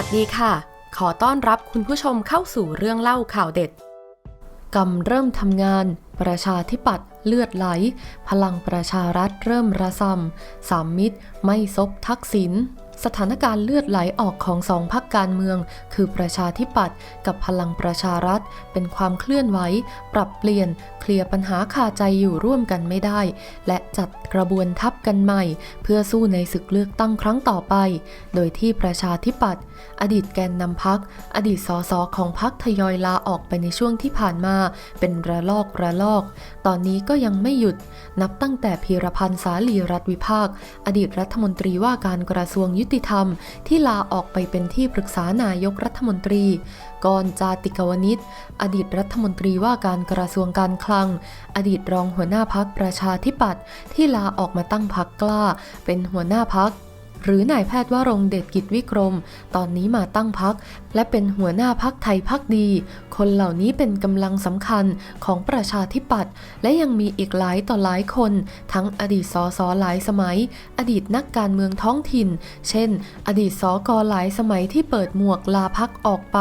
วัสดีค่ะ ขอต้อนรับคุณผู้ชมเข้าสู่เรื่องเล่าข่าวเด็ด กำเริ่มทำงาน ประชาธิปัตย์เลือดไหล พลังประชารัฐเริ่มระซำสามมิตร ไม่ซบทักษิณ สถานการณ์เลือดไหลออกของสองพักการเมือง คือประชาธิปัตย์กับพลังประชารัฐ เป็นความเคลื่อนไหว ปรับเปลี่ยน เคลียร์ปัญหาคาใจอยู่ร่วมกันไม่ได้ และจัดกระบวนทัพกันใหม่ เพื่อสู้ในศึกเลือกตั้งครั้งต่อไป โดยที่ประชาธิปัตย์อดีตแกนนำพัก อดีตสสของพักทยอยลาออกไปในช่วงที่ผ่านมา เป็นระลอกระลอก ตอนนี้ก็ยังไม่หยุด นับตั้งแต่พีรพันธ์สาลีรัฐวิภาค อดีตรัฐมนตรีว่าการกระทรวงยุติธรรม ที่ลาออกไปเป็นที่ปรึกษานายกรัฐมนตรี กรจาติกวนิชอดีตรัฐมนตรีว่าการกระทรวงการคลัง อดีตรองหัวหน้าพักประชาธิปัตย์ที่ลาออกมาตั้งพักกล้า เป็นหัวหน้าพัก หรือนายแพทย์วรงเดชกิจวิกรม ตอนนี้มาตั้งพัก และเป็นหัวหน้าพักไทยพักดี คนเหล่านี้เป็นกำลังสำคัญของประชาธิปัตย์และยังมีอีกหลายต่อหลายคน ทั้งอดีตสสหลายสมัย อดีตนักการเมืองท้องถิ่น เช่น อดีตสกหลายสมัยที่เปิดหมวกลาพักออกไป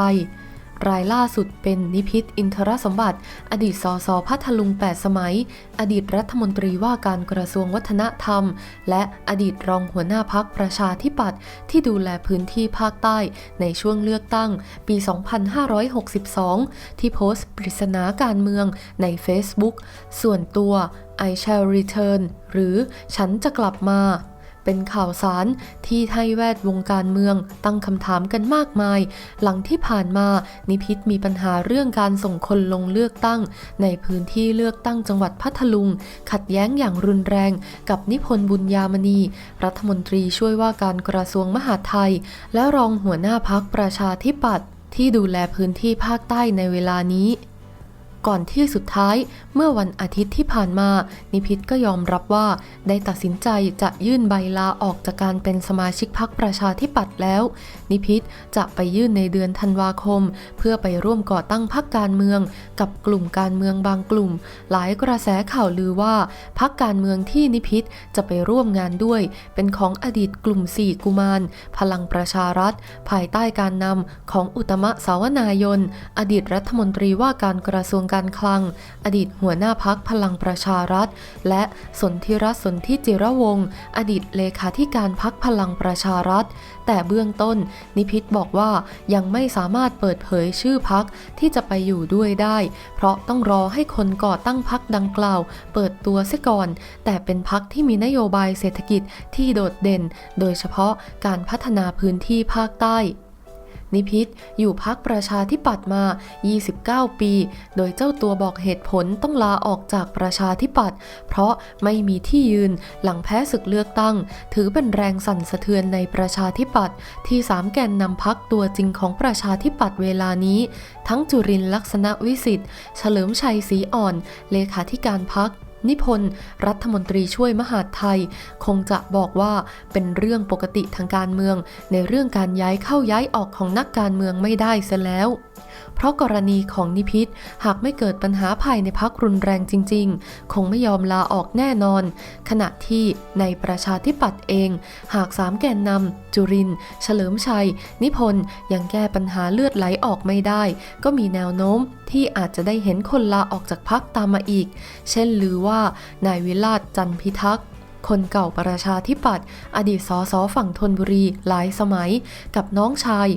รายล่าสุดเป็นนิพิษอินทรสมบัติ อดีตสสพัทลุง 8 สมัย อดีตรัฐมนตรีว่าการกระทรวงวัฒนธรรม และอดีตรองหัวหน้าพักประชาธิปัตย์ที่ดูแลพื้นที่ภาคใต้ในช่วงเลือกตั้งปี 2562 ที่โพสต์ปริศนาการเมืองใน Facebook ส่วนตัว I shall return หรือฉันจะกลับมา เป็นข่าวสารที่ให้แวดวงการเมืองตั้งคำถามกันมากมาย หลังที่ผ่านมานิพิษมีปัญหาเรื่องการส่งคนลงเลือกตั้ง ในพื้นที่เลือกตั้งจังหวัดพัทลุง ขัดแย้งอย่างรุนแรง กับนิพนธ์บุญยามณี รัฐมนตรีช่วยว่าการกระทรวงมหาดไทย และรองหัวหน้าพักประชาธิปัตย์ที่ดูแลพื้นที่ภาคใต้ในเวลานี้ ก่อนที่สุดท้ายเมื่อวันอาทิตย์ที่ผ่านมา นิพิษก็ยอมรับว่าได้ตัดสินใจจะยื่นใบลาออกจากการเป็นสมาชิกพรรคประชาธิปัตย์แล้ว นิพิษจะไปยื่นในเดือนธันวาคม เพื่อไปร่วมก่อตั้งพรรคการเมือง กับกลุ่มการเมืองบางกลุ่ม หลายกระแสข่าวลือว่าพรรคการเมืองที่นิพิษจะไปร่วมงานด้วย เป็นของอดีตกลุ่มสี่กุมาร พลังประชารัฐ ภายใต้การนำของอุตมะสาวนายน อดีตรัฐมนตรีว่าการกระทรวงการคลัง อดีตหัวหน้าพักพลังประชารัฐ และสนธิรัตน์สนธิจิระวงศ์อดีตเลขาธิการพักพลังประชารัฐ แต่เบื้องต้น นิพิษบอกว่ายังไม่สามารถเปิดเผยชื่อพักที่จะไปอยู่ด้วยได้ เพราะต้องรอให้คนก่อตั้งพักดังกล่าว เปิดตัวเสียก่อน แต่เป็นพักที่มีนโยบายเศรษฐกิจที่โดดเด่น โดยเฉพาะการพัฒนาพื้นที่ภาคใต้ นิพิษอยู่พักประชาธิปัตย์มา 29 ปี โดยเจ้าตัวบอกเหตุผลต้องลาออกจากประชาธิปัตย์เพราะไม่มีที่ยืนหลังแพ้ศึกเลือกตั้ง ถือเป็นแรงสั่นสะเทือนในประชาธิปัตย์ที่สามแกนนำพักตัวจริงของประชาธิปัตย์เวลานี้ ทั้งจุรินทร์ลักษณะวิสิทธิ์ เฉลิมชัยศรีอ่อน เลขาธิการพัก นิพนธ์รัฐมนตรีช่วยมหาดไทย คงจะบอกว่าเป็นเรื่องปกติทางการเมือง ในเรื่องการย้ายเข้าย้ายออกของนักการเมืองไม่ได้เสแล้ว เพราะกรณีของนิพิษหากไม่เกิดปัญหาภายในพักรุนแรงจริง ๆ คงไม่ยอมลาออกแน่นอน ขณะที่ในประชาธิปัตย์เอง หากสามแกนนำจุรินเฉลิมชัย นิพนธ์ยังแก้ปัญหาเลือดไหลออกไม่ได้ ก็มีแนวโน้มที่อาจจะได้เห็นคนลาออกจากพักตามมาอีก เช่นลือว่านายวิราชจันพิทักษ์คนเก่าประชาธิปัตย์อดีตสสฝั่งธนบุรีหลายสมัย กับน้องชาย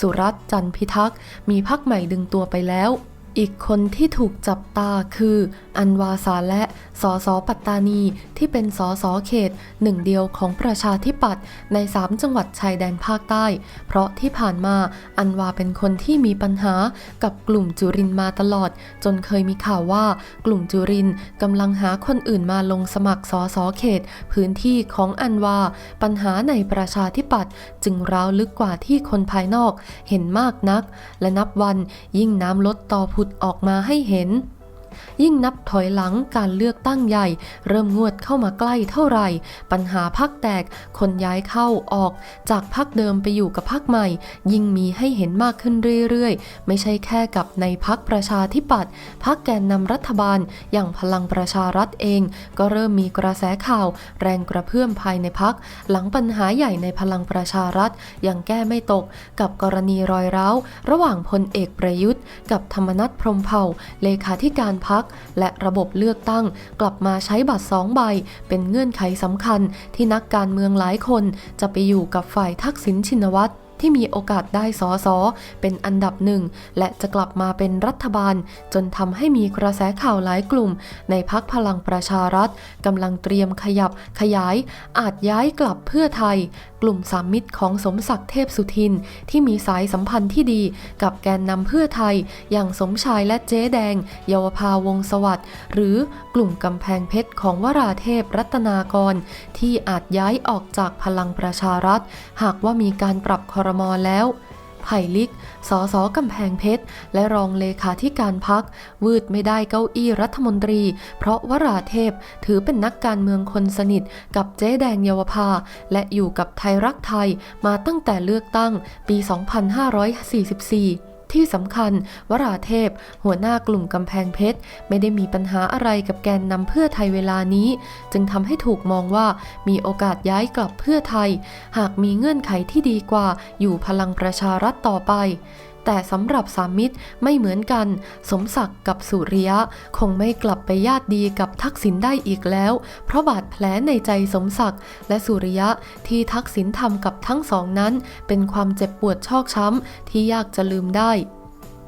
สุรัตน์จันพิทักษ์มีพักใหม่ดึงตัวไปแล้ว อีกคนที่ถูกจับตาคือ อันวาสาและสอสอปัตตานีที่เป็นสอสอเขตหนึ่งเดียวของประชาธิปัตย์ใน 3 จังหวัดชายแดนภาคใต้ เพราะที่ผ่านมาอันวาเป็นคนที่มีปัญหากับกลุ่มจุรินมาตลอด จนเคยมีข่าวว่ากลุ่มจุรินกำลังหาคนอื่นมาลงสมัครสอสอเขต พื้นที่ของอันวา ปัญหาในประชาธิปัตย์จึงร้าวลึกกว่าที่คนภายนอกเห็นมากนัก และนับวันยิ่งน้ำลดต่อผุดออกมาให้เห็น ยิ่งนับถอยหลังการเลือกตั้งใหญ่ เริ่มงวดเข้ามาใกล้เท่าไหร่ ปัญหาพักแตกคนย้ายเข้าออก จากพักเดิมไปอยู่กับพักใหม่ ยิ่งมีให้เห็นมากขึ้นเรื่อยๆ ไม่ใช่แค่กับในพักประชาธิปัตย์พักแกนนำรัฐบาล อย่างพลังประชารัฐเอง ก็เริ่มมีกระแสข่าว แรงกระเพื่อมภายในพัก หลังปัญหาใหญ่ในพลังประชารัฐยังแก้ไม่ตก กับกรณีรอยร้าวระหว่างพลเอกประยุทธ์ กับธรรมนัฐพรมเผ่าเลขาธิการพกและระบบเลือกตั้ง กลับมาใช้บัตรสองใบ เป็นเงื่อนไขสำคัญที่นักการเมืองหลายคนจะไปอยู่กับฝ่ายทักษิณชินวัตร ที่มีโอกาสได้สอสอเป็นอันดับหนึ่ง และจะกลับมาเป็นรัฐบาล จนทำให้มีกระแสข่าวหลายกลุ่ม ในพักพลังประชารัฐกำลังเตรียมขยับขยาย อาจย้ายกลับเพื่อไทย กลุ่มสามมิตรของสมศักดิ์เทพสุทิน ที่มีสายสัมพันธ์ที่ดี กับแกนนำเพื่อไทย อย่างสมชายและเจ๊แดง เยาวภาวงศสวัสดิ์หรือกลุ่มกำแพงเพชรของวราเทพรัตนากร ที่อาจย้ายออกจากพลังประชารัฐ หากว่ามีการปรับคอรรมอแล้วไผ่ลิก สสกำแพงเพชร และรองเลขาธิการพัก วืดไม่ได้เก้าอี้รัฐมนตรี เพราะวราเทพถือเป็นนักการเมืองคนสนิท กับเจ๊แดงเยาวภา และอยู่กับไทยรักไทยมาตั้งแต่เลือกตั้งปี 2544 ที่สำคัญ วราเทพ หัวหน้ากลุ่มกำแพงเพชร ไม่ได้มีปัญหาอะไรกับแกนนำเพื่อไทยเวลานี้ จึงทำให้ถูกมองว่ามีโอกาสย้ายกลับเพื่อไทย หากมีเงื่อนไขที่ดีกว่าอยู่พลังประชารัฐต่อไป แต่สำหรับสามมิตรไม่เหมือนกัน สมศักดิ์กับสุริยะ คงไม่กลับไปญาติดีกับทักษิณได้อีกแล้ว เพราะบาดแผลในใจสมศักดิ์และสุริยะที่ทักษิณทำกับทั้งสองนั้น เป็นความเจ็บปวดชอกช้ำที่ยากจะลืมได้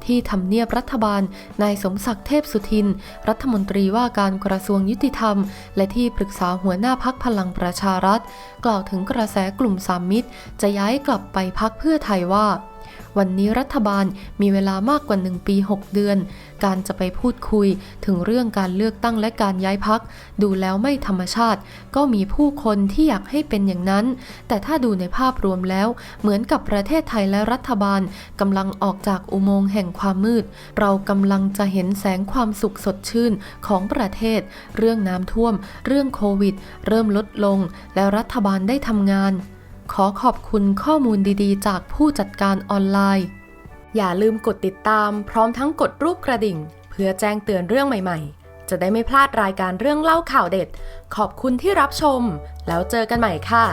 ที่ทำเนียบรัฐบาล นายสมศักดิ์เทพสุทิน รัฐมนตรีว่าการกระทรวงยุติธรรม และที่ปรึกษาหัวหน้าพักพลังประชารัฐ กล่าวถึงกระแสกลุ่มสามมิตร จะย้ายกลับไปพักเพื่อไทยว่า วันนี้รัฐบาลมีเวลามากกว่า 1 ปี 6 เดือน การจะไปพูดคุยถึงเรื่องการเลือกตั้งและการย้ายพัก ดูแล้วไม่ธรรมชาติ ก็มีผู้คนที่อยากให้เป็นอย่างนั้น แต่ถ้าดูในภาพรวมแล้ว เหมือนกับประเทศไทยและรัฐบาลกำลังออกจากอุโมงค์แห่งความมืด เรากำลังจะเห็นแสงความสุขสดชื่นของประเทศ เรื่องน้ำท่วม เรื่องโควิด เริ่มลดลง และรัฐบาลได้ทำงาน ขอขอบคุณข้อมูลดีๆ จากผู้จัดการออนไลน์ อย่าลืมกดติดตามพร้อมทั้งกดรูปกระดิ่ง เพื่อแจ้งเตือนเรื่องใหม่ๆ จะได้ไม่พลาดรายการเรื่องเล่าข่าวเด็ด ขอบคุณที่รับชม แล้วเจอกันใหม่ค่ะ